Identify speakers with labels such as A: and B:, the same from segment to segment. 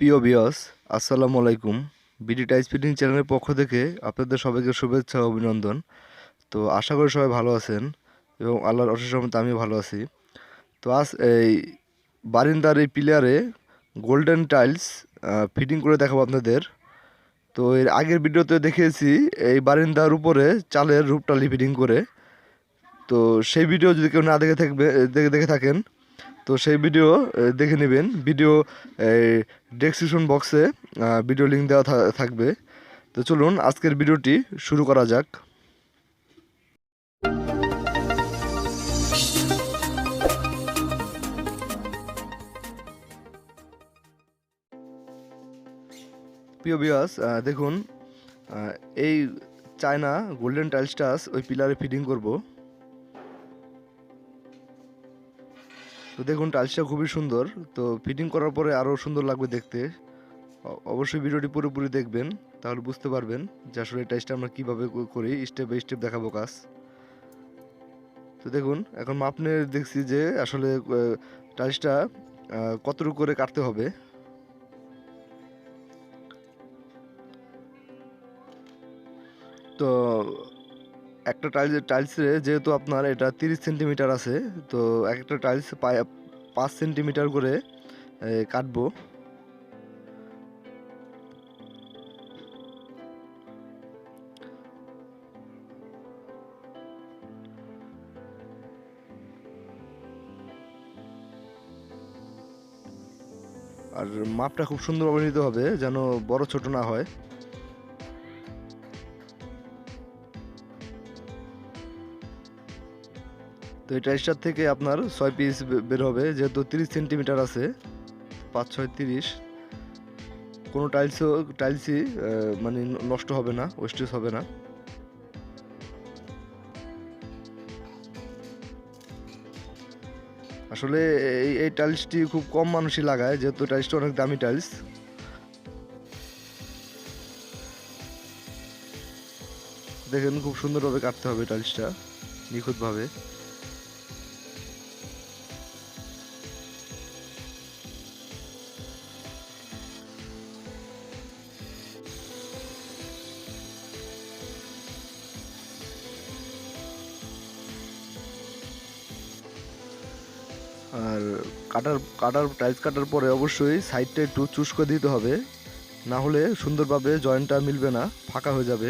A: প্রিয় বিয়স আসসালামু আলাইকুম। বিডি টাইস ফিটিং চ্যানেলের পক্ষ থেকে আপনাদের সবাইকে শুভেচ্ছা অভিনন্দন। তো আশা করি সবাই ভালো আছেন এবং আল্লাহর অশেষ আমিও ভালো আছি। তো আজ এই বারিন্দার এই প্লেয়ারে গোল্ডেন টাইলস ফিটিং করে দেখাবো আপনাদের। তো এর আগের ভিডিওতে দেখিয়েছি এই বারিন্দার উপরে চালের রূপটালি ফিটিং করে। তো সেই ভিডিও যদি কেউ না দেখে থাকবে, দেখে দেখে থাকেন তো সেই ভিডিও দেখে নেবেন। ভিডিও ডেসক্রিপশন বক্সে ভিডিও লিঙ্ক দেওয়া থাকবে। তো চলুন, আজকের ভিডিওটি শুরু করা যাক। প্রিয় বিয়াস দেখুন এই চায়না গোল্ডেন টাইলসটা ওই পিলারে ফিটিং করব। তো দেখুন, টাইলসটা খুবই সুন্দর। তো ফিটিং করার পরে আরও সুন্দর লাগবে দেখতে। অবশ্যই ভিডিওটি পুরোপুরি দেখবেন, তাহলে বুঝতে পারবেন যে আসলে টাইলসটা আমরা কীভাবে করি স্টেপ বাই স্টেপ দেখাবো কাজ। তো দেখুন, এখন মাপ নিয়ে দেখছি যে আসলে টাইলসটা কতটুকু করে কাটতে হবে। তো একটা টাইলস টাইলসে যেহেতু আপনার এটা তিরিশ সেন্টিমিটার আছে, তো এক একটা টাইলস পাঁচ সেন্টিমিটার করে কাটবো। আর মাপটা খুব সুন্দরভাবে নিতে হবে, যেন বড় ছোট না হয়। তো এই টাইলসটার থেকে আপনার ছয় পিস বের হবে, যেহেতু তিরিশ সেন্টিমিটার আছে, পাঁচ, ছয়, তিরিশ। কোনো টাইলসও টাইলসই মানে নষ্ট হবে না ওয়েস্টেজ হবে না। আসলে এই এই টাইলসটি খুব কম মানুষই লাগায়, যেহেতু টাইলসটা অনেক দামি টাইলস দেখেন খুব সুন্দরভাবে কাটতে হবে টাইলসটা নিখুঁতভাবে। আর কাটার কাটার টাইলস কাটার পরে অবশ্যই সাইডটা একটু চুস করে দিতে হবে। না হলে সুন্দরভাবে জয়েন্টটা মিলবে না, ফাঁকা হয়ে যাবে।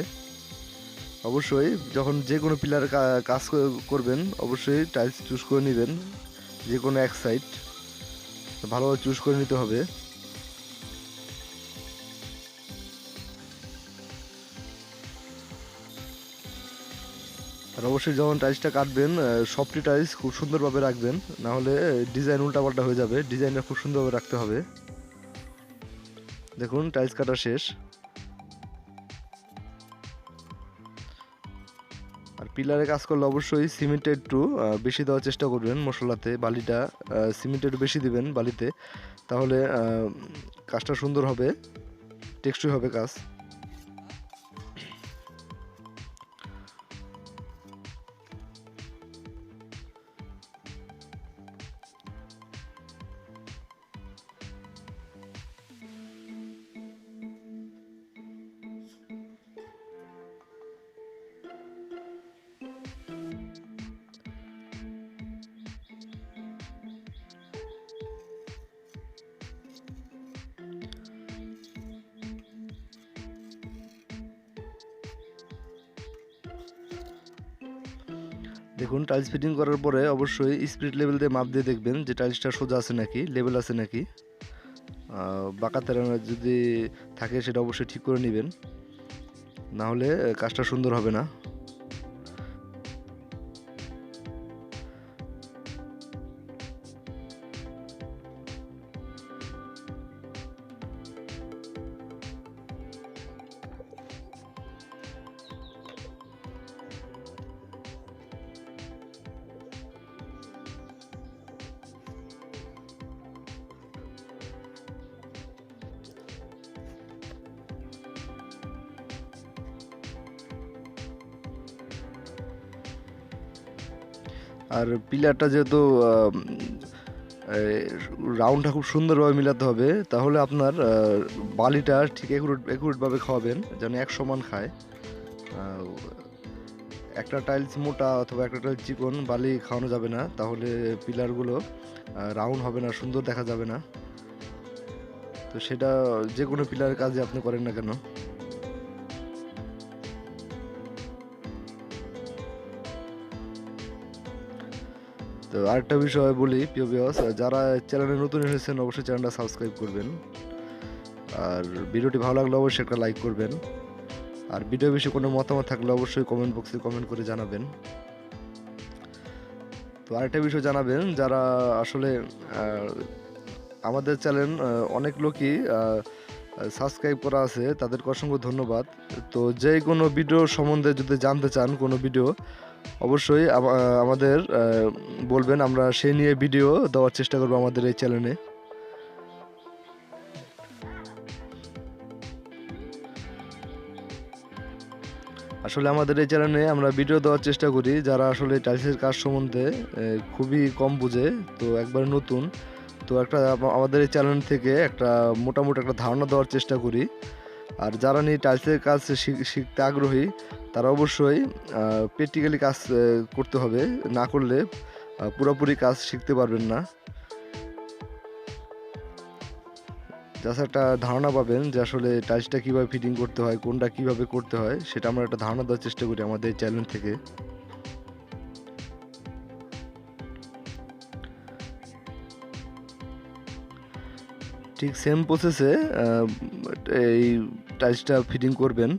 A: অবশ্যই যখন যে কোনো পিলার কাজ করবেন, অবশ্যই টাইলস চুজ করে নেবেন, যে কোনো এক সাইড ভালোভাবে চুজ করে নিতে হবে। আর অবশ্যই যখন টাইলসটা কাটবেন সবটি টাইলস খুব সুন্দরভাবে রাখবেন। না হলে ডিজাইন উল্টাপাল্টা হয়ে যাবে। ডিজাইনটা খুব সুন্দরভাবে রাখতে হবে। দেখুন টাইলস কাটা শেষ। আর পিলারে কাজ করলে অবশ্যই সিমেন্টটা একটু বেশি দেওয়ার চেষ্টা করবেন মশলাতে, বালিটা সিমেন্ট একটু বেশি দিবেন বালিতে। তাহলে কাজটা সুন্দর হবে, টেকসই হবে কাজ। দেখুন টাইলস ফিটিং করার পরে অবশ্যই স্পিড লেভেল দিয়ে মাপ দিয়ে দেখবেন যে টাইলসটা সোজা আছে নাকি লেভেল আছে নাকি। বাঁকা তেরানো যদি থাকে সেটা অবশ্যই ঠিক করে নেবেন। না হলে কাজটা সুন্দর হবে না। আর পিলারটা যেহেতু রাউন্ডটা খুব সুন্দরভাবে মিলাতে হবে, তাহলে আপনার বালিটা ঠিক একুরেট একুরেটভাবে খাওয়াবেন, যেন এক সমান খায়। একটা টাইলস মোটা অথবা একটা টাইলস চিকন, বালি খাওয়ানো যাবে না, তাহলে পিলারগুলো রাউন্ড হবে না, সুন্দর দেখা যাবে না। তো সেটা যে কোনো পিলারের কাজে আপনি করেন না কেন। তো আরেকটা বিষয় বলি, প্রিয় বিয়স যারা চ্যানেলে নতুন এসেছেন, অবশ্যই চ্যানেলটা সাবস্ক্রাইব করবেন। আর ভিডিওটি ভালো লাগলে অবশ্যই একটা লাইক করবেন। আর ভিডিও বিষয়ে কোনো মতামত থাকলে অবশ্যই কমেন্ট বক্সে কমেন্ট করে জানাবেন। তো আরেকটা বিষয় জানাবেন, যারা আসলে আমাদের চ্যানেল অনেক লোকই সাবস্ক্রাইব করা আছে, তাদেরকে অসংখ্য ধন্যবাদ। তো যে কোনো ভিডিও সম্বন্ধে যদি জানতে চান কোনো ভিডিও অবশ্যই আমাদের বলবেন, আমরা সেই নিয়ে ভিডিও দেওয়ার চেষ্টা করব আমাদের এই চ্যানেলে আসলে আমাদের এই চ্যানেলে আমরা ভিডিও দেওয়ার চেষ্টা করি, যারা আসলে টাইলসের কাজ সম্বন্ধে খুবই কম বুঝে, তো একবার নতুন। তো একটা আমাদের এই চ্যানেল থেকে একটা মোটামুটি একটা ধারণা দেওয়ার চেষ্টা করি। আর যারা নিয়ে টাইলসের কাজ শিখ- শিখতে আগ্রহী, তারা অবশ্যই প্র্যাকটিক্যালি কাজ করতে হবে। না করলে পুরোপুরি কাজ শিখতে পারবেন না। জাস্ট একটা ধারণা পাবেন যে আসলে টাইলসটা কীভাবে ফিটিং করতে হয়, কোনটা কীভাবে করতে হয়, সেটা আমরা একটা ধারণা দেওয়ার চেষ্টা করি আমাদের চ্যানেল থেকে। ঠিক সেম প্রসেসে এই টাইলসটা ফিটিং করবেন।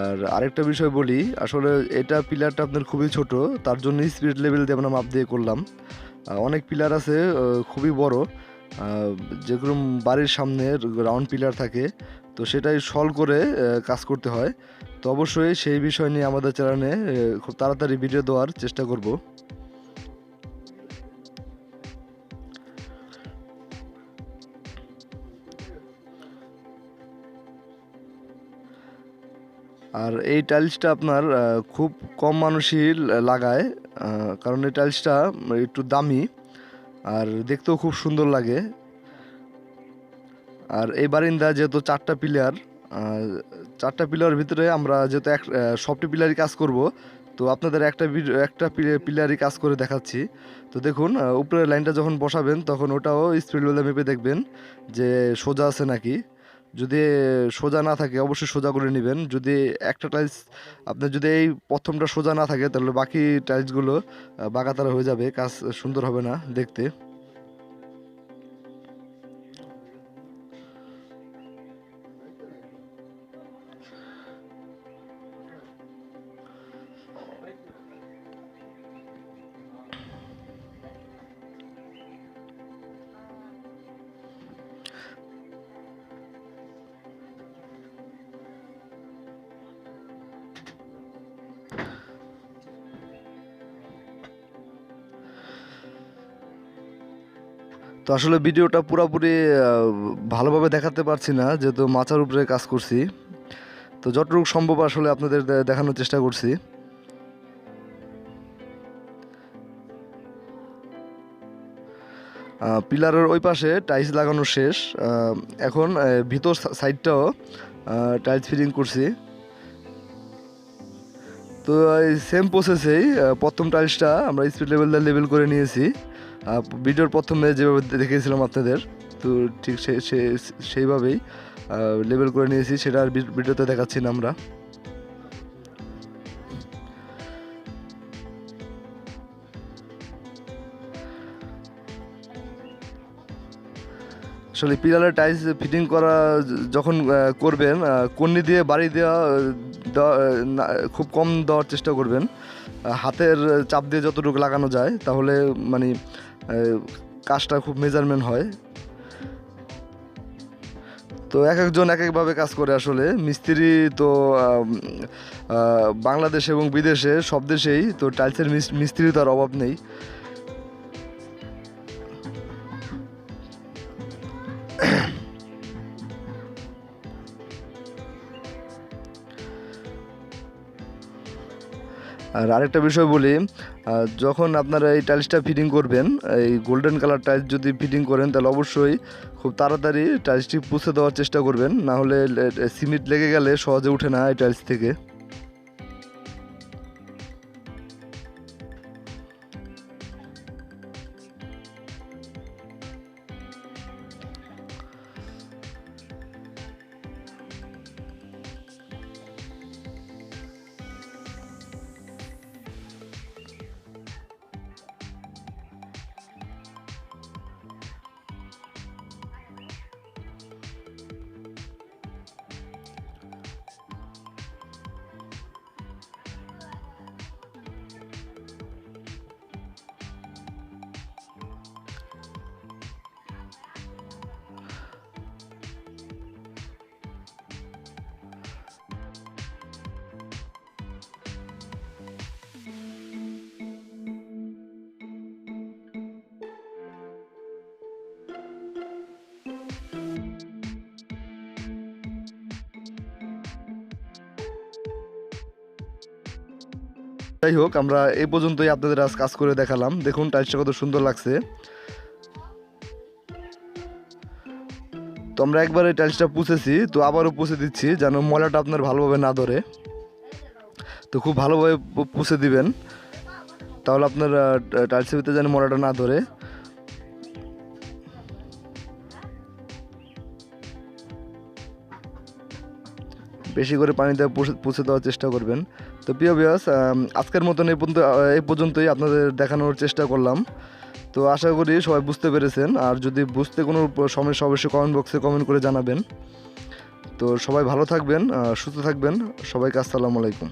A: আর আরেকটা বিষয় বলি, আসলে এটা পিলারটা আপনার খুবই ছোট, তার জন্য স্পিড লেভেল দিয়ে আমরা মাপ দিয়ে করলাম। অনেক পিলার আছে খুবই বড় যেগুলো বাড়ির সামনে রাউন্ড পিলার থাকে, তো সেটাই সল করে কাজ করতে হয়। তো অবশ্যই সেই বিষয় নিয়ে আমাদের চ্যানেলে খুব তাড়াতাড়ি ভিডিও দেওয়ার চেষ্টা করব। আর এই টাইলসটা আপনার খুব কম মানুষই লাগায় কারণ এই টাইলসটা একটু দামি আর দেখতেও খুব সুন্দর লাগে। আর এই বারিন্দা যেহেতু চারটা পিলার চারটা পিলার ভিতরে আমরা যেহেতু এক সবটি পিলারই কাজ করব, তো আপনাদের একটা একটা পিলারই কাজ করে দেখাচ্ছি। তো দেখুন উপরের লাইনটা যখন বসাবেন, তখন ওটাও স্পিড মেপে দেখবেন যে সোজা আছে নাকি। যদি সোজা না থাকে, অবশ্যই সোজা করে নেবেন। যদি একটা টাইলস আপনার যদি এই প্রথমটা সোজা না থাকে, তাহলে বাকি টাইলসগুলো বাঁকাতারা হয়ে যাবে, কাজ সুন্দর হবে না দেখতে। তো আসলে ভিডিওটা পুরোপুরি ভালোভাবে দেখাতে পারছি না, যেহেতু মাচার উপরে কাজ করছি। তো যতটুকু সম্ভব আসলে আপনাদের দেখানোর চেষ্টা করছি। পিলারের ওই পাশে টাইলস লাগানো শেষ। এখন ভিতর সাইডটাও টাইলস ফিটিং করছি। তো এই সেম প্রসেসেই প্রথম টাইলসটা আমরা স্পিড লেভেলটা লেভেল করে নিয়েছি। ভিডিওর প্রথমে যেভাবে দেখিয়েছিলাম আপনাদের, তো ঠিক সে সেইভাবেই লেবেল করে নিয়েছি, সেটা আর ভিডিওতে দেখাচ্ছি না আমরা। আসলে পিলারের টাইলস ফিটিং করা যখন করবেন কন্নি দিয়ে বাড়ি দেওয়া খুব কম দেওয়ার চেষ্টা করবেন। হাতের চাপ দিয়ে যতটুকু লাগানো যায়, তাহলে মানে কাজটা খুব মেজারমেন্ট হয়। তো এক একজন এক একভাবে কাজ করে আসলে। মিস্ত্রি তো বাংলাদেশ এবং বিদেশে সব দেশেই তো টাইলসের মিস- মিস্ত্রি তো আর অভাব নেই। আর আরেকটা বিষয় বলি যখন আপনারা এই টাইলসটা ফিটিং করবেন, এই গোল্ডেন কালার টাইলস যদি ফিটিং করেন, তাহলে অবশ্যই খুব তাড়াতাড়ি টাইলসটি পুষে দেওয়ার চেষ্টা করবেন, না হলে সিমেন্ট লেগে গেলে সহজে উঠে না এই টাইলস থেকে। যাই হোক, আমরা এই পর্যন্তই আপনাদের আজ কাজ করে দেখালাম। দেখুন টাইলসটা কত সুন্দর লাগছে। তো আমরা একবার এই টাইলসটা পুষেছি তো আবারও পুষে দিচ্ছি যেন ময়লাটা আপনার ভালোভাবে না ধরে। তো খুব ভালোভাবে পুষে দিবেন, তাহলে আপনার টাইলসের ভিতরে যেন ময়লাটা না ধরে। বেশি করে পানিতে পুষে পুষে দেওয়ার চেষ্টা করবেন। তো প্রিয় বিয়াস আজকের মতন এই পর্যন্ত এই পর্যন্তই আপনাদের দেখানোর চেষ্টা করলাম। তো আশা করি সবাই বুঝতে পেরেছেন। আর যদি বুঝতে কোনো সমস্যা, অবশ্যই কমেন্ট বক্সে কমেন্ট করে জানাবেন। তো সবাই ভালো থাকবেন সুস্থ থাকবেন। সবাইকে আসসালামু আলাইকুম।